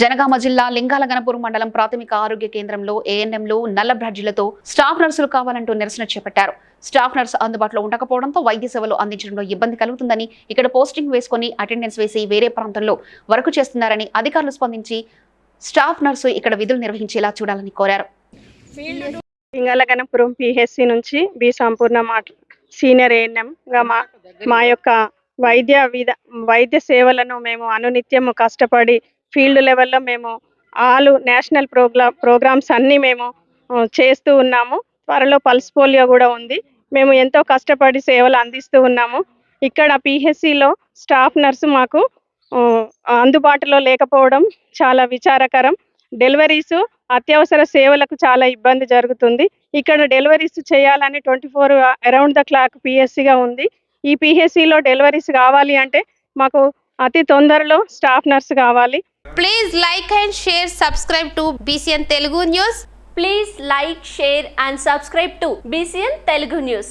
జనగామ జిల్లా లింగాల గణపురం మండలం ప్రాథమిక ఆరోగ్య కేంద్రంలో ఏఎన్ఎంలు నల్ల బ్రాడ్జీలతో స్టాఫ్ నర్సులు కావాలంటూ నిరసన చేపట్టారు. స్టాఫ్ నర్సు అందుబాటులో ఉండకపోవడంతో వైద్య సేవలు అందించడంలో ఇబ్బంది కలుగుతుందని ఇక్కడ పోస్టింగ్ వేసుకుని అటెండెన్స్ వేసి వేరే ప్రాంతంలో వర్క్ చేస్తున్నారని అధికారులు స్పందించి స్టాఫ్ నర్సు ఇక్కడ విధులు నిర్వహించేలా చూడాలని కోరారు. పింగళగనపురం పిహెచ్సి నుంచి బి సంపూర్ణ మాట సీనియర్ ఏఎన్ఎంగా మా మా యొక్క వైద్య విధ వైద్య సేవలను మేము అనునిత్యము కష్టపడి ఫీల్డ్ లెవెల్లో మేము ఆలు నేషనల్ ప్రోగ్రా ప్రోగ్రామ్స్ అన్నీ మేము చేస్తూ ఉన్నాము. త్వరలో పల్స్ పోలియో కూడా ఉంది. మేము ఎంతో కష్టపడి సేవలు అందిస్తూ ఉన్నాము. ఇక్కడ పిహెచ్సిలో స్టాఫ్ నర్సు మాకు అందుబాటులో లేకపోవడం చాలా విచారకరం. డెలివరీస్ అత్యవసర సేవలకు చాలా ఇబ్బంది జరుగుతుంది. ఇక్కడ డెలివరీస్ చేయాలని twenty four around the clock పిఎస్సిగా ఉంది. ఈ పిహెసిలో డెలివరీస్ కావాలి అంటే మాకు అతి తొందరలో స్టాఫ్ నర్స్ కావాలి. Please like and share subscribe to BCN Telugu news please like share and subscribe to BCN Telugu news